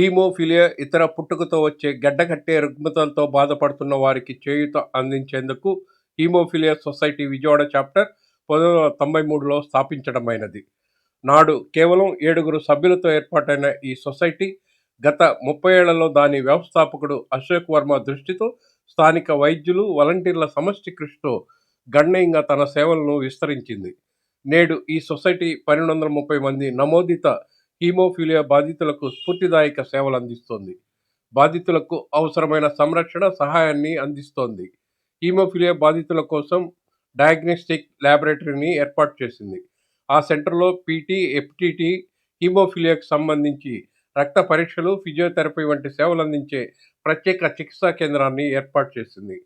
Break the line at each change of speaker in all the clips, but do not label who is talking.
Haemophilia ఇతర పుట్టుకతో వచ్చే గడ్డకట్టే రుగ్మతలతో బాధపడుతున్న వారికి చేయూత అందించేందుకు హీమోఫిలియా సొసైటీ విజయవాడ చాప్టర్ పంతొమ్మిది వందల తొంభై మూడులో స్థాపించడమైనది. నాడు కేవలం ఏడుగురు సభ్యులతో ఏర్పాటైన ఈ సొసైటీ గత ముప్పై ఏళ్ళలో దాని వ్యవస్థాపకుడు అశోక్ వర్మ దృష్టితో స్థానిక వైద్యులు వాలంటీర్ల సమష్టి కృషితో గణనీయంగా తన సేవలను విస్తరించింది. నేడు ఈ సొసైటీ పన్నెండు వందల ముప్పై మంది నమోదిత హీమోఫీలియా బాధితులకు స్ఫూర్తిదాయక సేవలు అందిస్తోంది. బాధితులకు అవసరమైన సంరక్షణ సహాయాన్ని అందిస్తోంది. హీమోఫీలియా బాధితుల కోసం డయాగ్నోస్టిక్ ల్యాబొరేటరీని ఏర్పాటు చేసింది. ఆ సెంటర్లో పీటీ ఎఫ్టీటీ హీమోఫీలియాకు సంబంధించి రక్త పరీక్షలు ఫిజియోథెరపీ వంటి సేవలు అందించే ప్రత్యేక చికిత్సా కేంద్రాన్ని ఏర్పాటు చేసింది.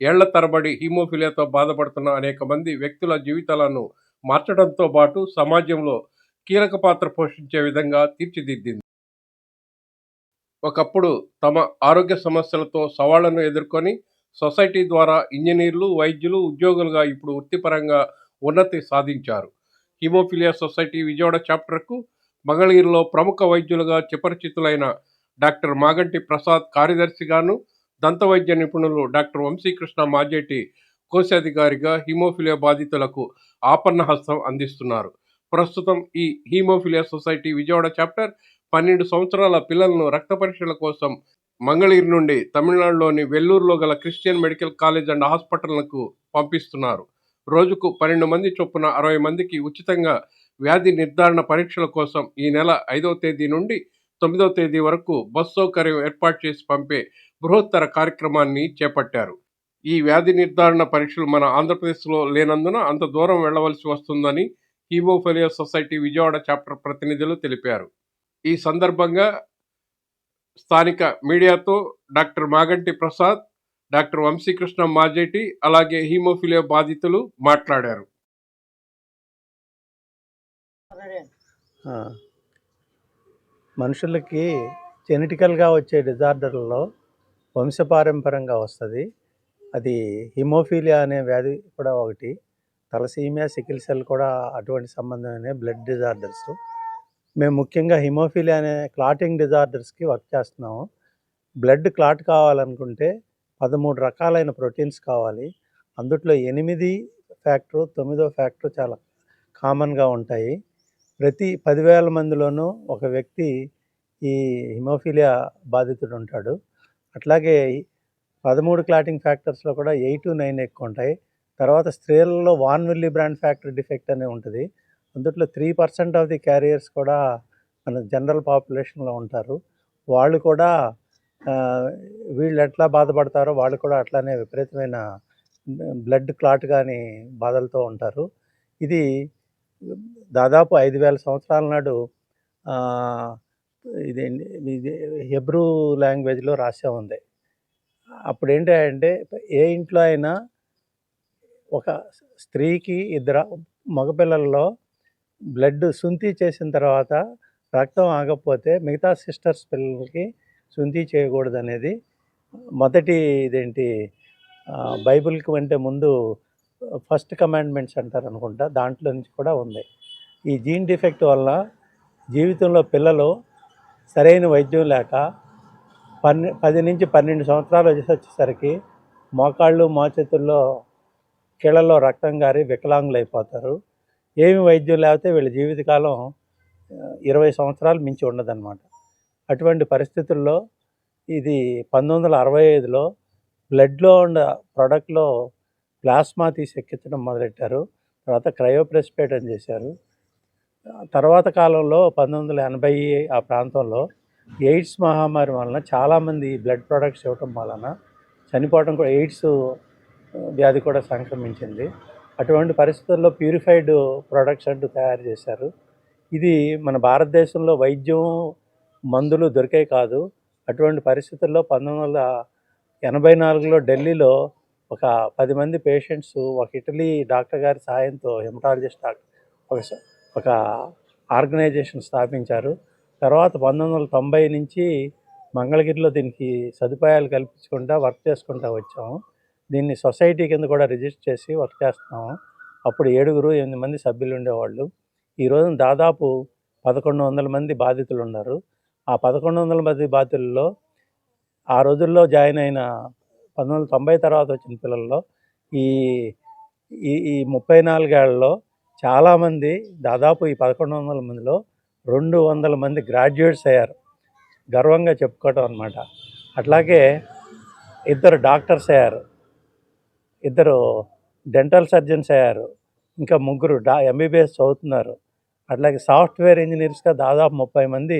ఏళ్ళ తరబడి హీమోఫీలియాతో బాధపడుతున్న అనేక మంది వ్యక్తుల జీవితాలను మార్చడంతో పాటు సమాజంలో కీలక పాత్ర పోషించే విధంగా తీర్చిదిద్దింది. ఒకప్పుడు తమ ఆరోగ్య సమస్యలతో సవాళ్ళను ఎదుర్కొని సొసైటీ ద్వారా ఇంజనీర్లు వైద్యులు ఉద్యోగులుగా ఇప్పుడు వృత్తిపరంగా ఉన్నతి సాధించారు. హిమోఫిలియా సొసైటీ విజయవాడ చాప్టర్కు మంగళగిరిలో ప్రముఖ వైద్యులుగా చిపరిచితులైన డాక్టర్ మాగంటి ప్రసాద్ కార్యదర్శిగాను దంత వైద్య నిపుణులు డాక్టర్ వంశీకృష్ణ మాజేటి కోశాధికారిగా హిమోఫిలియా బాధితులకు ఆపన్న హస్తం అందిస్తున్నారు. ప్రస్తుతం ఈ హీమోఫిలియా సొసైటీ విజయవాడ చాప్టర్ పన్నెండు సంవత్సరాల పిల్లలను రక్త పరీక్షల కోసం మంగళగిరి నుండి తమిళనాడులోని వెల్లూరులో గల క్రిస్టియన్ మెడికల్ కాలేజ్ అండ్ హాస్పిటల్లకు పంపిస్తున్నారు. రోజుకు పన్నెండు మంది చొప్పున అరవై మందికి ఉచితంగా వ్యాధి నిర్ధారణ పరీక్షల కోసం ఈ నెల ఐదవ తేదీ నుండి తొమ్మిదవ తేదీ వరకు బస్ సౌకర్యం ఏర్పాటు చేసి పంపే బృహత్తర కార్యక్రమాన్ని చేపట్టారు. ఈ వ్యాధి నిర్ధారణ పరీక్షలు మన ఆంధ్రప్రదేశ్లో లేనందున అంత దూరం వెళ్ళవలసి వస్తుందని హీమోఫిలియా సొసైటీ విజయవాడ చాప్టర్ ప్రతినిధులు తెలిపారు. ఈ సందర్భంగా స్థానిక మీడియాతో డాక్టర్ మాగంటి ప్రసాద్ డాక్టర్ వంశీకృష్ణ మాజేటి అలాగే హీమోఫిలియా బాధితులు మాట్లాడారు.
మనుషులకి జెనెటికల్గా వచ్చే డిజార్డర్లలో వంశపారంపరంగా వస్తుంది. అది హిమోఫీలియా అనే వ్యాధి కూడా ఒకటి. తలసీమియా సికిల్ సెల్ కూడా అటువంటి సంబంధమైన బ్లడ్ డిజార్డర్స్. మేము ముఖ్యంగా హిమోఫీలియా అనే క్లాటింగ్ డిజార్డర్స్కి వర్క్ చేస్తున్నాము. బ్లడ్ క్లాట్ కావాలనుకుంటే పదమూడు రకాలైన ప్రోటీన్స్ కావాలి. అందుట్లో ఎనిమిది ఫ్యాక్టరు తొమ్మిదో ఫ్యాక్టరు చాలా కామన్గా ఉంటాయి. ప్రతి పదివేల మందిలోనూ ఒక వ్యక్తి ఈ హిమోఫీలియా బాధితుడు ఉంటాడు. అట్లాగే పదమూడు క్లాటింగ్ ఫ్యాక్టర్స్లో కూడా ఎయిట్ నైన్ ఎక్కువ ఉంటాయి. తర్వాత స్త్రీలలో von Willebrand factory defect అనే ఉంటుంది. అందుట్లో three percent of the carriers కూడా మన జనరల్ పాపులేషన్లో ఉంటారు. వాళ్ళు కూడా వీళ్ళు ఎట్లా బాధపడతారో వాళ్ళు కూడా అట్లానే విపరీతమైన బ్లడ్ క్లాట్ కానీ బాధలతో ఉంటారు. ఇది దాదాపు ఐదు వేల సంవత్సరాల నాడు ఇది ఇది హెబ్రూ లాంగ్వేజ్లో రాసే ఉంది. అప్పుడు ఏంటంటే ఏ ఇంట్లో అయినా ఒక స్త్రీకి ఇద్దరు మగపిల్లల్లో బ్లడ్ శుంతి చేసిన తర్వాత రక్తం ఆగకపోతే మిగతా సిస్టర్స్ పిల్లలకి శుంతి చేయకూడదు అనేది మొదటి ఇదేంటి? బైబిల్కి అంటే ముందు ఫస్ట్ కమాండ్మెంట్స్ అంటారు అనుకుంటా దాంట్లో నుంచి కూడా ఉంది. ఈ జీన్ డిఫెక్ట్ వల్ల జీవితంలో పిల్లలు సరైన వైద్యం లేక పన్నె పది నుంచి పన్నెండు సంవత్సరాలు వచ్చేసి వచ్చేసరికి మోకాళ్ళు మోచేతుల్లో కీళ్ళలో రక్తం గారి వికలాంగులు అయిపోతారు ఏమి వైద్యం లేకపోతే వీళ్ళ జీవితకాలం ఇరవై సంవత్సరాలు మించి ఉండదన్నమాట. అటువంటి పరిస్థితుల్లో ఇది పంతొమ్మిది వందల అరవై ఐదులో బ్లడ్లో ఉన్న ప్రోడక్ట్లో ప్లాస్మా తీసి ఎక్కించడం మొదలెట్టారు. తర్వాత క్రయోప్రెస్పేటం చేశారు. తర్వాత కాలంలో పంతొమ్మిది వందల ఎనభై ఆ ప్రాంతంలో ఎయిడ్స్ మహమ్మారి వలన చాలామంది బ్లడ్ ప్రొడక్ట్స్ ఇవ్వటం వలన చనిపోవడం కూడా ఎయిడ్స్ వ్యాధి కూడా సంక్రమించింది. అటువంటి పరిస్థితుల్లో ప్యూరిఫైడ్ ప్రొడక్ట్స్ అంటూ తయారు చేశారు. ఇది మన భారతదేశంలో వైద్యం మందులు దొరికే కాదు. అటువంటి పరిస్థితుల్లో పంతొమ్మిది వందల ఎనభై నాలుగులో ఢిల్లీలో ఒక పది మంది పేషెంట్స్ ఒక ఇటలీ డాక్టర్ గారి సహాయంతో హెమటాలజిస్ట్ డాక్టర్ ఒక ఒక ఆర్గనైజేషన్ స్థాపించారు. తర్వాత పంతొమ్మిది వందల తొంభై నుంచి మంగళగిరిలో దీనికి సదుపాయాలు కల్పించుకుంటా వర్క్ చేసుకుంటా వచ్చాము. దీన్ని సొసైటీ కింద కూడా రిజిస్టర్ చేసి వర్క్ చేస్తున్నాము. అప్పుడు ఏడుగురు ఎనిమిది మంది సభ్యులు ఉండేవాళ్ళు ఈరోజు దాదాపు పదకొండు వందల మంది బాధితులు ఉన్నారు ఆ పదకొండు వందల మంది బాధితుల్లో ఆ రోజుల్లో జాయిన్ అయిన పంతొమ్మిది వందల తొంభై తర్వాత వచ్చిన పిల్లల్లో ఈ ఈ ఈ ముప్పై నాలుగేళ్ళలో చాలామంది దాదాపు ఈ పదకొండు వందల మందిలో రెండు వందల మంది గ్రాడ్యుయేట్స్ అయ్యారు. గర్వంగా చెప్పుకోవటం అనమాట అట్లాగే ఇద్దరు డాక్టర్స్ అయ్యారు. ఇద్దరు డెంటల్ సర్జన్స్ అయ్యారు. ఇంకా ముగ్గురు డా ఎంబీబీఎస్ చదువుతున్నారు. అట్లాగే సాఫ్ట్వేర్ ఇంజనీర్స్గా దాదాపు ముప్పై మంది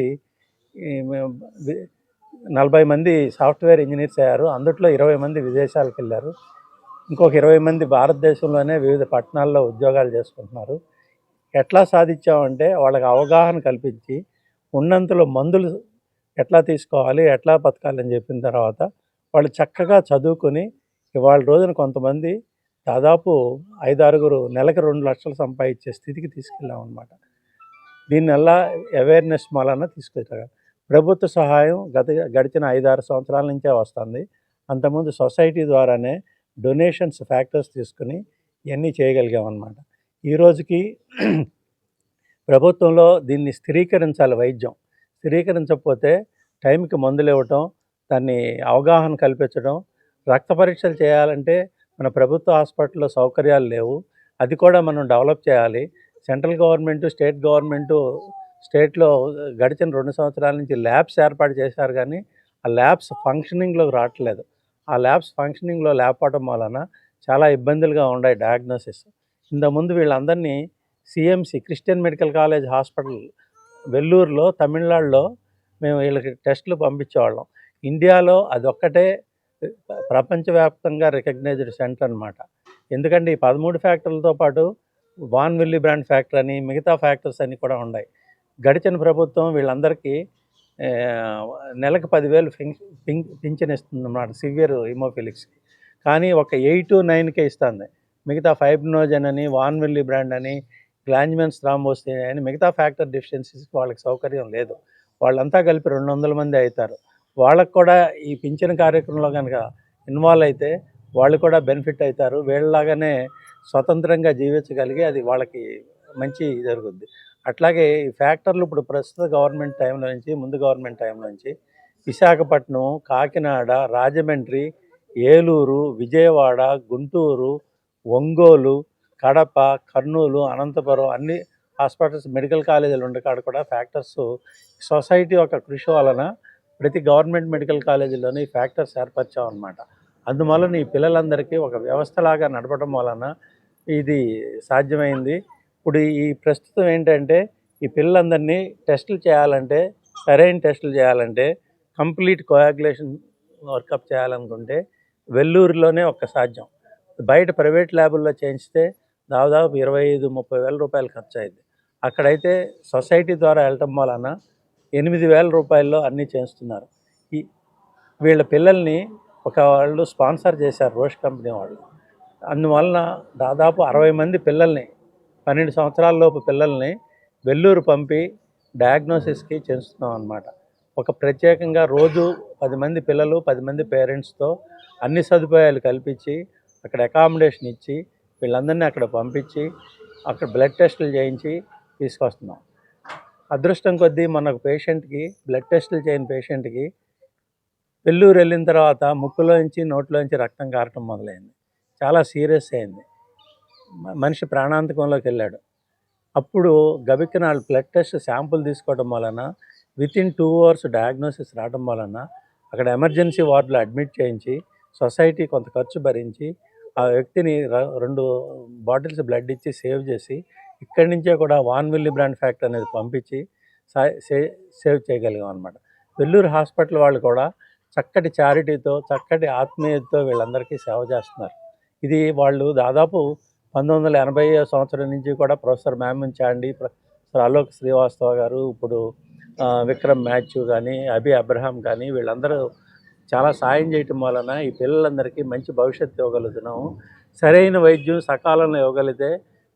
నలభై మంది సాఫ్ట్వేర్ ఇంజనీర్స్ అయ్యారు. అందుట్లో ఇరవై మంది విదేశాలకు వెళ్ళారు. ఇంకొక ఇరవై మంది భారతదేశంలోనే వివిధ పట్టణాల్లో ఉద్యోగాలు చేసుకుంటున్నారు. ఎట్లా సాధించామంటే వాళ్ళకి అవగాహన కల్పించి ఉన్నంతలో మందులు ఎట్లా తీసుకోవాలి ఎట్లా బతకాలని చెప్పిన తర్వాత వాళ్ళు చక్కగా చదువుకొని ఇవాళ రోజున కొంతమంది దాదాపు ఐదారుగురు నెలకు రెండు లక్షలు సంపాదించే స్థితికి తీసుకెళ్ళాం అనమాట దీనివల్ల అవేర్నెస్ మూలన తీసుకొచ్చారు. ప్రభుత్వ సహాయం గత గడిచిన ఐదారు సంవత్సరాల నుంచే వస్తుంది. అంతకుముందు సొసైటీ ద్వారానే డొనేషన్స్ ఫ్యాక్టర్స్ తీసుకుని ఇవన్నీ చేయగలిగాం అనమాట ఈ రోజుకి ప్రభుత్వంలో దీన్ని స్థిరీకరించాలి వైద్యం. స్థిరీకరించకపోతే టైంకి మందులు ఇవ్వటం దాన్ని అవగాహన కల్పించడం రక్త పరీక్షలు చేయాలంటే మన ప్రభుత్వ హాస్పిటల్లో సౌకర్యాలు లేవు. అది కూడా మనం డెవలప్ చేయాలి. సెంట్రల్ గవర్నమెంట్ స్టేట్ గవర్నమెంట్ స్టేట్లో గడిచిన రెండు సంవత్సరాల నుంచి ల్యాబ్స్ ఏర్పాటు చేశారు కానీ ఆ ల్యాబ్స్ ఫంక్షనింగ్లోకి రావట్లేదు. ఆ ల్యాబ్స్ ఫంక్షనింగ్లో లేకపోవడం వలన చాలా ఇబ్బందులుగా ఉన్నాయి డయాగ్నోసిస్. ఇంతకుముందు వీళ్ళందరినీ CMC Christian medical college hospital వెల్లూరులో తమిళనాడులో మేము వీళ్ళకి టెస్టులు పంపించేవాళ్ళం. ఇండియాలో అదొక్కటే ప్రపంచవ్యాప్తంగా రికగ్నైజ్డ్ సెంటర్ అనమాట ఎందుకంటే ఈ పదమూడు ఫ్యాక్టరీలతో పాటు వాన్ విల్లీ బ్రాండ్ ఫ్యాక్టరీ అని మిగతా ఫ్యాక్టర్స్ అన్నీ కూడా ఉన్నాయి. గడిచిన ప్రభుత్వం వీళ్ళందరికీ నెలకు పదివేలు పింక్ పింఛన్ ఇస్తుంది అన్నమాట సివియర్ హిమోఫిలిక్స్కి. కానీ ఒక ఎయిట్ టు నైన్కే ఇస్తుంది. మిగతా ఫైబ్నోజన్ అని వాన్ విల్లీ బ్రాండ్ అని గ్లాంజ్మెన్స్ థ్రాంబోస్ అని మిగతా ఫ్యాక్టర్ డెఫిషియన్సీస్కి వాళ్ళకి సౌకర్యం లేదు. వాళ్ళంతా కలిపి రెండు వందల మంది అవుతారు. వాళ్ళకు కూడా ఈ పింఛన్ కార్యక్రమంలో కనుక ఇన్వాల్వ్ అయితే వాళ్ళు కూడా బెనిఫిట్ అవుతారు. వీళ్ళలాగానే స్వతంత్రంగా జీవించగలిగి అది వాళ్ళకి మంచి జరుగుద్ది. అట్లాగే ఈ ఫ్యాక్టర్లు ఇప్పుడు ప్రస్తుత గవర్నమెంట్ టైంలో నుంచి ముందు గవర్నమెంట్ టైంలో నుంచి విశాఖపట్నం కాకినాడ రాజమండ్రి ఏలూరు విజయవాడ గుంటూరు ఒంగోలు కడప కర్నూలు అనంతపురం అన్ని హాస్పిటల్స్ మెడికల్ కాలేజీలు ఉండే కాడ కూడా ఫ్యాక్టర్స్ సొసైటీ యొక్క కృషి వలన ప్రతి గవర్నమెంట్ మెడికల్ కాలేజీలోని ఈ ఫ్యాక్టర్స్ ఏర్పరిచాం అనమాట అందువలన ఈ పిల్లలందరికీ ఒక వ్యవస్థలాగా నడపడం వలన ఇది సాధ్యమైంది. ఇప్పుడు ఈ ప్రస్తుతం ఏంటంటే ఈ పిల్లలందరినీ టెస్టులు చేయాలంటే సరైన టెస్టులు చేయాలంటే కంప్లీట్ కోయాగులేషన్ వర్కప్ చేయాలనుకుంటే వెల్లూరులోనే ఒక్క సాధ్యం. బయట ప్రైవేట్ ల్యాబుల్లో చేయించితే దాదాపు ఇరవై ఐదు ముప్పై వేల రూపాయలు ఖర్చు అయింది అక్కడైతే సొసైటీ ద్వారా వెళ్ళటం వలన ఎనిమిది వేల రూపాయల్లో అన్నీ చేస్తున్నారు. ఈ వీళ్ళ పిల్లల్ని ఒక వాళ్ళు స్పాన్సర్ చేశారు రోష్ కంపెనీ వాళ్ళు. అందువలన దాదాపు అరవై మంది పిల్లల్ని పన్నెండు సంవత్సరాలలోపు పిల్లల్ని వెల్లూరు పంపి డయాగ్నోసిస్కి చేస్తున్నాం అనమాట ఒక ప్రత్యేకంగా రోజు పది మంది పిల్లలు పది మంది పేరెంట్స్తో అన్ని సదుపాయాలు కల్పించి అక్కడ అకామిడేషన్ ఇచ్చి వీళ్ళందరినీ అక్కడ పంపించి అక్కడ బ్లడ్ టెస్టులు చేయించి తీసుకొస్తున్నాం. అదృష్టం కొద్దీ మనకు పేషెంట్కి బ్లడ్ టెస్టులు చేయని పేషెంట్కి పెళ్ళూరు వెళ్ళిన తర్వాత ముక్కులోంచి నోట్లోంచి రక్తం కారటం మొదలైంది. చాలా సీరియస్ అయింది. మనిషి ప్రాణాంతకంలోకి వెళ్ళాడు. అప్పుడు గబిక్కిన బ్లడ్ టెస్ట్ శాంపుల్ తీసుకోవడం వలన within two hours diagnosis రావడం వలన అక్కడ ఎమర్జెన్సీ వార్డులో అడ్మిట్ చేయించి సొసైటీ కొంత ఖర్చు భరించి ఆ వ్యక్తిని ర- రెండు బాటిల్స్ బ్లడ్ ఇచ్చి సేవ్ చేసి ఇక్కడి నుంచే కూడా వాన్విల్లి బ్రాండ్ ఫ్యాక్టరీ అనేది పంపించి సే- సేవ్ చేయగలిగాం అనమాట వెల్లూరు హాస్పిటల్ వాళ్ళు కూడా చక్కటి చారిటీతో చక్కటి ఆత్మీయతతో వీళ్ళందరికీ సేవ చేస్తున్నారు. ఇది వాళ్ళు దాదాపు పంతొమ్మిది వందల ఎనభై సంవత్సరం నుంచి కూడా ప్రొఫెసర్ మ్యామన్ చాండి ప్రొఫెసర్ అలోక్ శ్రీవాస్తవ గారు ఇప్పుడు విక్రమ్ మ్యాథ్యూ కానీ అభి అబ్రహాం కానీ వీళ్ళందరూ చాలా సాయం చేయటం వలన ఈ పిల్లలందరికీ మంచి భవిష్యత్తు ఇవ్వగలుగుతున్నాము. సరైన వైద్యం సకాలంలో ఇవ్వగలిగితే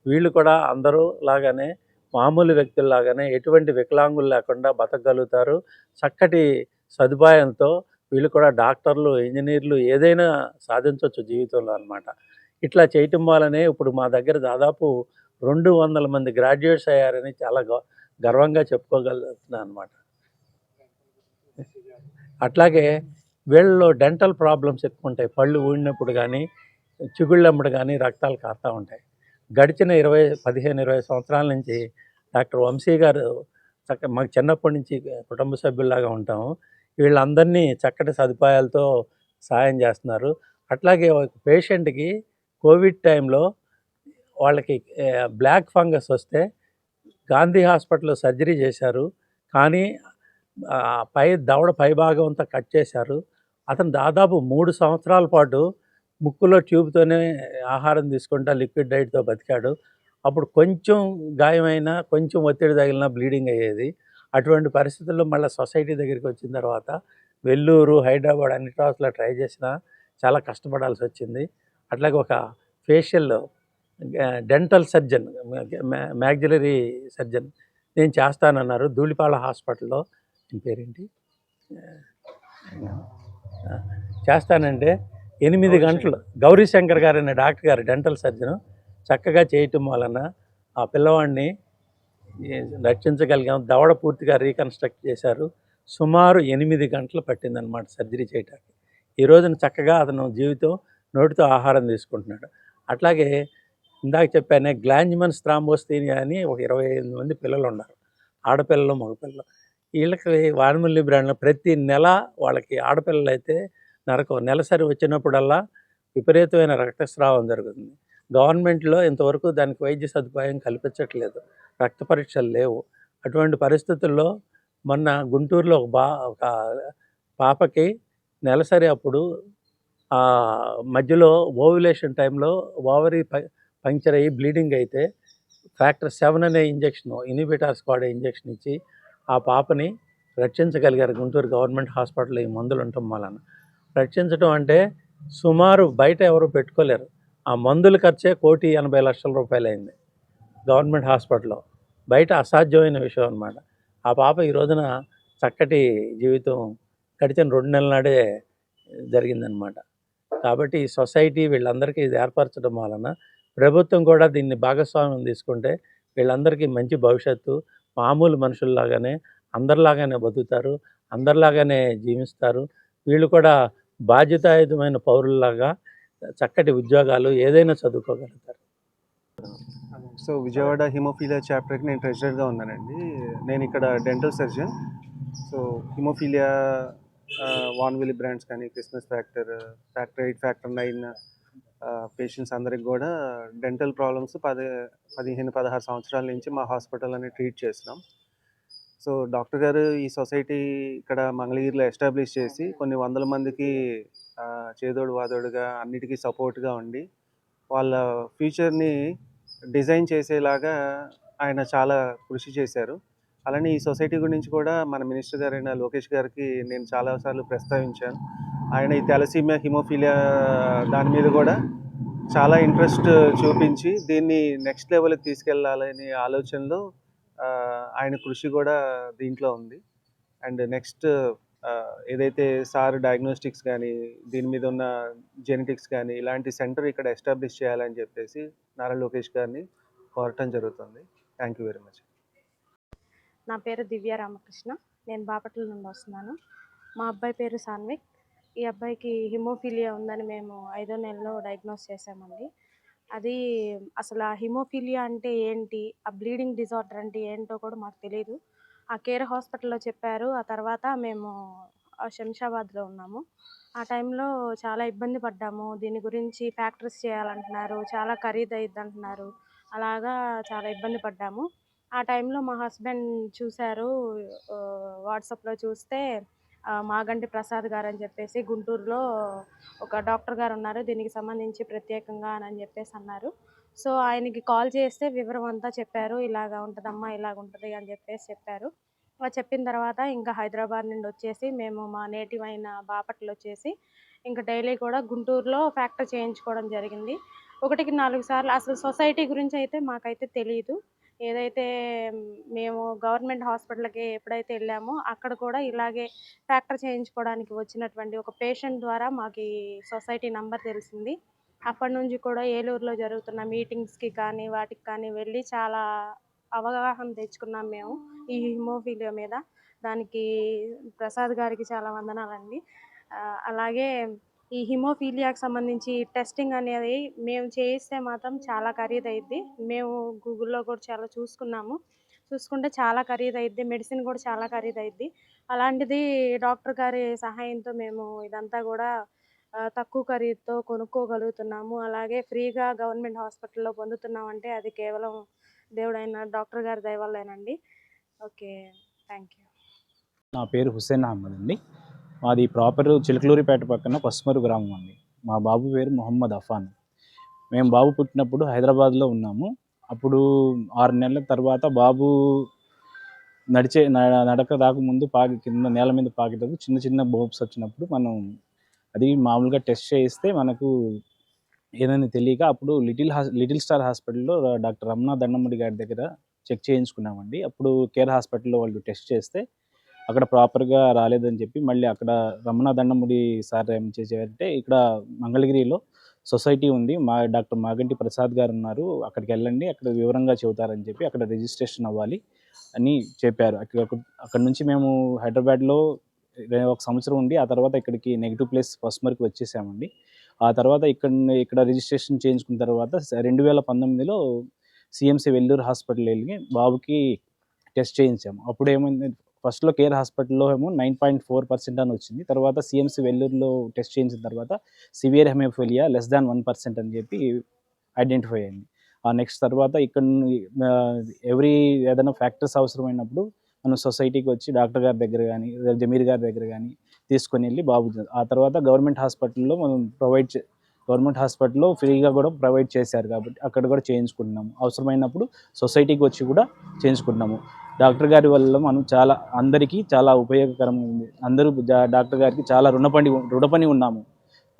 వీళ్ళు కూడా అందరూ లాగానే మామూలు వ్యక్తుల్లాగానే ఎటువంటి వికలాంగులు లేకుండా బతకగలుగుతారు. చక్కటి సదుపాయంతో వీళ్ళు కూడా డాక్టర్లు ఇంజనీర్లు ఏదైనా సాధించవచ్చు జీవితంలో అనమాట ఇట్లా చేయటం వల్లనే ఇప్పుడు మా దగ్గర దాదాపు రెండు వందల మంది గ్రాడ్యుయేట్స్ అయ్యారని చాలా గర్వంగా చెప్పుకోగలుగుతున్నాను అనమాట అట్లాగే వీళ్ళలో డెంటల్ ప్రాబ్లమ్స్ ఎక్కువ ఉంటాయి. పళ్ళు ఊడినప్పుడు కానీ చిగుళ్ళమ్మడు కానీ రక్తాలు కారుతూ ఉంటాయి. గడిచిన ఇరవై పదిహేను ఇరవై సంవత్సరాల నుంచి డాక్టర్ వంశీ గారు చక్క మాకు చిన్నప్పటి నుంచి కుటుంబ సభ్యుల్లాగా ఉంటాము. వీళ్ళందరినీ చక్కటి సదుపాయాలతో సాయం చేస్తున్నారు. అట్లాగే ఒక పేషెంట్కి కోవిడ్ టైంలో వాళ్ళకి బ్లాక్ ఫంగస్ వస్తే గాంధీ హాస్పిటల్లో సర్జరీ చేశారు. కానీ పై దవడ పై భాగం అంతా కట్ చేశారు. అతను దాదాపు మూడు సంవత్సరాల పాటు ముక్కులో ట్యూబ్తోనే ఆహారం తీసుకుంటా లిక్విడ్ డైట్తో బతికాడు. అప్పుడు కొంచెం గాయమైనా కొంచెం ఒత్తిడి తగిలినా బ్లీడింగ్ అయ్యేది. అటువంటి పరిస్థితుల్లో మళ్ళీ సొసైటీ దగ్గరికి వచ్చిన తర్వాత వెల్లూరు హైదరాబాద్ అన్ని చోట్ల ట్రై చేసినా చాలా కష్టపడాల్సి వచ్చింది. అట్లాగే ఒక facial dental surgeon maxillary surgeon నేను చేస్తానన్నారు. ధూళిపాల హాస్పిటల్లో. పేరేంటి? చేస్తానంటే ఎనిమిది గంటలు. గౌరీశంకర్ గారు అనే డాక్టర్ గారు డెంటల్ సర్జన్. చక్కగా చేయటం వలన ఆ పిల్లవాడిని రక్షించగలిగాం. దవడ పూర్తిగా రీకన్స్ట్రక్ట్ చేశారు. సుమారు ఎనిమిది గంటలు పట్టిందనమాట సర్జరీ చేయడానికి ఈ రోజున చక్కగా అతను జీవితం నోటితో ఆహారం తీసుకుంటున్నాడు. అట్లాగే ఇందాక చెప్పానే గ్లాంజిమన్స్ థ్రాంబోస్తీనియా అని ఒక ఇరవై ఎనిమిది మంది పిల్లలు ఉన్నారు ఆడపిల్లలు మగపిల్లలు. వీళ్ళకి వానమల్లి బ్రాండ్లో ప్రతి నెల వాళ్ళకి ఆడపిల్లలు అయితే నరకం నెలసరి వచ్చినప్పుడల్లా విపరీతమైన రక్తస్రావం జరుగుతుంది. గవర్నమెంట్లో ఇంతవరకు దానికి వైద్య సదుపాయం కల్పించట్లేదు. రక్త పరీక్షలు లేవు. అటువంటి పరిస్థితుల్లో మొన్న గుంటూరులో ఒక బా ఒక పాపకి నెలసరి అప్పుడు ఆ మధ్యలో ఓవ్యులేషన్ టైంలో ఓవరీ పంక్చర్ అయ్యి బ్లీడింగ్ అయితే ఫ్యాక్టర్ సెవెన్ అనే ఇంజెక్షన్ ఇనిబిటార్స్ వాడే ఇంజెక్షన్ ఇచ్చి ఆ పాపని రక్షించగలిగారు గుంటూరు గవర్నమెంట్ హాస్పిటల్లో ఈ మందులు ఉండటం వలన. రక్షించడం అంటే సుమారు బయట ఎవరు పెట్టుకోలేరు. ఆ మందుల ఖర్చే కోటి ఎనభై లక్షల రూపాయలు అయింది గవర్నమెంట్ హాస్పిటల్లో. బయట అసాధ్యమైన విషయం అనమాట ఆ పాప ఈ రోజున చక్కటి జీవితం గడిచిన రెండు నెలల నాడే జరిగిందనమాట కాబట్టి ఈ సొసైటీ వీళ్ళందరికీ ఇది ఏర్పరచడం వలన ప్రభుత్వం కూడా దీన్ని భాగస్వామ్యం తీసుకుంటే వీళ్ళందరికీ మంచి భవిష్యత్తు మామూలు మనుషుల్లాగానే అందరిలాగానే బతుకుతారు అందరిలాగానే జీవిస్తారు. వీళ్ళు కూడా బాధ్యతాయుతమైన పౌరుల్లాగా చక్కటి ఉద్యోగాలు ఏదైనా చదువుకోగలుగుతారు.
సో విజయవాడ హిమోఫీలియా చాప్టర్కి నేను ట్రెజరర్గా ఉన్నానండి. నేను ఇక్కడ dental surgeon. So haemophilia von Willebrands కానీ Christmas factor factor eight factor nine patients అందరికి కూడా డెంటల్ ప్రాబ్లమ్స్ పది పదిహేను పదహారు సంవత్సరాల నుంచి మా హాస్పిటల్ అనేది ట్రీట్ చేస్తున్నాం. సో డాక్టర్ గారు ఈ సొసైటీ ఇక్కడ మంగళగిరిలో ఎస్టాబ్లిష్ చేసి కొన్ని వందల మందికి చేదోడు వాదోడుగా అన్నిటికీ సపోర్ట్గా ఉండి వాళ్ళ ఫ్యూచర్ని డిజైన్ చేసేలాగా ఆయన చాలా కృషి చేశారు. అలానే ఈ సొసైటీ గురించి కూడా మన మినిస్టర్ గారైన లోకేష్ గారికి నేను చాలాసార్లు ప్రస్తావించాను. ఆయన ఈ తెలసీమియా హిమోఫీలియా దాని మీద కూడా చాలా ఇంట్రెస్ట్ చూపించి దీన్ని నెక్స్ట్ లెవెల్కి తీసుకెళ్ళాలనే ఆలోచనలో ఆయన కృషి కూడా దీంట్లో ఉంది. అండ్ నెక్స్ట్ ఏదైతే సార్ డయాగ్నోస్టిక్స్ కానీ దీని మీద ఉన్న జెనెటిక్స్ కానీ ఇలాంటి సెంటర్ ఇక్కడ ఎస్టాబ్లిష్ చేయాలని చెప్పేసి నారా లోకేష్ గారిని కోరటం జరుగుతుంది. Thank you very much.
నా పేరు దివ్య రామకృష్ణ. నేను బాపట్ల నుండి వస్తున్నాను. మా అబ్బాయి పేరు సాన్విక్. ఈ అబ్బాయికి హిమోఫీలియా ఉందని మేము ఐదో నెలలో డయాగ్నోస్ చేసామండి అది అసలు ఆ హిమోఫీలియా అంటే ఏంటి? ఆ బ్లీడింగ్ డిజార్డర్ అంటే ఏంటో కూడా మాకు తెలియదు ఆ కేర్ హాస్పిటల్లో చెప్పారు. ఆ తర్వాత మేము శంషాబాద్లో ఉన్నాము. ఆ టైంలో చాలా ఇబ్బంది పడ్డాము. దీని గురించి ఫ్యాక్టరీస్ చేయాలంటున్నారు. చాలా ఖరీదు అయ్యిద్ది అంటున్నారు అలాగా చాలా ఇబ్బంది పడ్డాము. ఆ టైంలో మా హస్బెండ్ చూశారు వాట్సాప్లో చూస్తే మాగంటి ప్రసాద్ గారు అని చెప్పేసి గుంటూరులో ఒక డాక్టర్ గారు ఉన్నారు. దీనికి సంబంధించి ప్రత్యేకంగా అని చెప్పేసి అన్నారు. సో ఆయనకి కాల్ చేస్తే వివరం అంతా చెప్పారు. ఇలాగ ఉంటుందమ్మా ఇలాగ ఉంటుంది అని చెప్పేసి చెప్పారు. చెప్పిన తర్వాత ఇంకా హైదరాబాద్ నుండి వచ్చేసి మేము మా నేటివ్ అయిన బాపట్ల వచ్చేసి ఇంకా డైలీ కూడా గుంటూరులో ఫ్యాక్టరీ చేయించుకోవడం జరిగింది. ఒకటికి నాలుగు సార్లు అసలు సొసైటీ గురించి అయితే మాకైతే తెలియదు ఏదైతే మేము గవర్నమెంట్ హాస్పిటల్కి ఎప్పుడైతే వెళ్ళామో అక్కడ కూడా ఇలాగే ఫ్యాక్టర్ చేయించుకోవడానికి వచ్చినటువంటి ఒక పేషెంట్ ద్వారా మాకు సొసైటీ నంబర్ తెలిసింది. అప్పటి నుంచి కూడా ఏలూరులో జరుగుతున్న మీటింగ్స్కి కానీ వాటికి కానీ వెళ్ళి చాలా అవగాహన తెచ్చుకున్నాం మేము ఈ హిమోఫీలియా మీద. దానికి ప్రసాద్ గారికి చాలా వందనాలండి. అలాగే ఈ హిమోఫీలియాకి సంబంధించి టెస్టింగ్ అనేది మేము చేయిస్తే మాత్రం చాలా ఖరీదైద్ది. మేము గూగుల్లో కూడా చాలా చూసుకున్నాము. చూసుకుంటే చాలా ఖరీదైద్ది. మెడిసిన్ కూడా చాలా ఖరీదైద్ది. అలాంటిది డాక్టర్ గారి సహాయంతో మేము ఇదంతా కూడా తక్కువ ఖరీదుతో కొనుక్కోగలుగుతున్నాము. అలాగే ఫ్రీగా గవర్నమెంట్ హాస్పిటల్లో పొందుతున్నామంటే అది కేవలం దేవుడైన డాక్టర్ గారి దయవల్లేనండి. ఓకే. థ్యాంక్ యూ
నా పేరు హుసేన్ అహ్మద్ అండి. మాది ప్రాపర్ చిలకలూరిపేట పక్కన పసుమరు గ్రామం అండి. మా బాబు పేరు మొహమ్మద్ అఫాన్. మేము బాబు పుట్టినప్పుడు హైదరాబాద్లో ఉన్నాము. అప్పుడు ఆరు నెలల తర్వాత బాబు నడిచే న- నడక రాకముందు పాకి కింద నేల మీద పాకేటప్పుడు చిన్న చిన్న బోబ్స్ వచ్చినప్పుడు మనం అది మామూలుగా టెస్ట్ చేయిస్తే మనకు ఏదైనా తెలియక అప్పుడు లిటిల్ హాస్ లిటిల్ స్టార్ హాస్పిటల్లో డాక్టర్ రమణ దండముడి గారి దగ్గర చెక్ చేయించుకున్నామండి. అప్పుడు కేర్ హాస్పిటల్లో వాళ్ళు టెస్ట్ చేస్తే అక్కడ ప్రాపర్గా రాలేదని చెప్పి మళ్ళీ అక్కడ రమణ దండముడి సార్ ఏం చేసేవారంటే ఇక్కడ మంగళగిరిలో సొసైటీ ఉంది. మా డాక్టర్ మాగంటి ప్రసాద్ గారు ఉన్నారు. అక్కడికి వెళ్ళండి అక్కడ వివరంగా చెబుతారని చెప్పి అక్కడ రిజిస్ట్రేషన్ అవ్వాలి అని చెప్పారు. అక్కడ అక్కడ నుంచి మేము హైదరాబాద్లో ఒక సంవత్సరం ఉండి ఆ తర్వాత ఇక్కడికి నెగిటివ్ ప్లేస్ ఫస్ట్ మార్క్ వచ్చేసామండి. ఆ తర్వాత ఇక్కడ ఇక్కడ రిజిస్ట్రేషన్ చేయించుకున్న తర్వాత రెండు వేల పంతొమ్మిదిలో సిఎంసి వెల్లూరు హాస్పిటల్ వెళ్ళి బాబుకి టెస్ట్ చేయించాము. అప్పుడు ఏమైంది ఫస్ట్లో కేర్ హాస్పిటల్లో ఏమో నైన్ పాయింట్ ఫోర్ పర్సెంట్ అని వచ్చింది. తర్వాత సిఎంసి వెల్లూరులో టెస్ట్ చేయించిన తర్వాత severe haemophilia less than one percent అని చెప్పి ఐడెంటిఫై అయింది. ఆ నెక్స్ట్ తర్వాత ఇక్కడ ఎవ్రీ ఏదైనా ఫ్యాక్టర్స్ అవసరమైనప్పుడు మనం సొసైటీకి వచ్చి డాక్టర్ గారి దగ్గర కానీ జమీర్ గారి దగ్గర కానీ తీసుకొని వెళ్ళి బాబు ఆ తర్వాత గవర్నమెంట్ హాస్పిటల్లో మనం ప్రొవైడ్ చే గవర్నమెంట్ హాస్పిటల్లో ఫ్రీగా కూడా ప్రొవైడ్ చేశారు కాబట్టి అక్కడ కూడా చేయించుకుంటున్నాము. అవసరమైనప్పుడు సొసైటీకి వచ్చి కూడా చేయించుకుంటున్నాము. డాక్టర్ గారి వల్ల మనం చాలా అందరికీ చాలా ఉపయోగకరంగా ఉంది అందరూ డాక్టర్ గారికి చాలా రుణపడి రుణపని ఉన్నాము.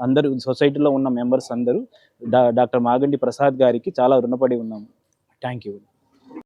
అందరూ సొసైటీలో ఉన్న మెంబర్స్ అందరూ డాక్టర్ మాగండి ప్రసాద్ గారికి చాలా రుణపడి ఉన్నాము. Thank you.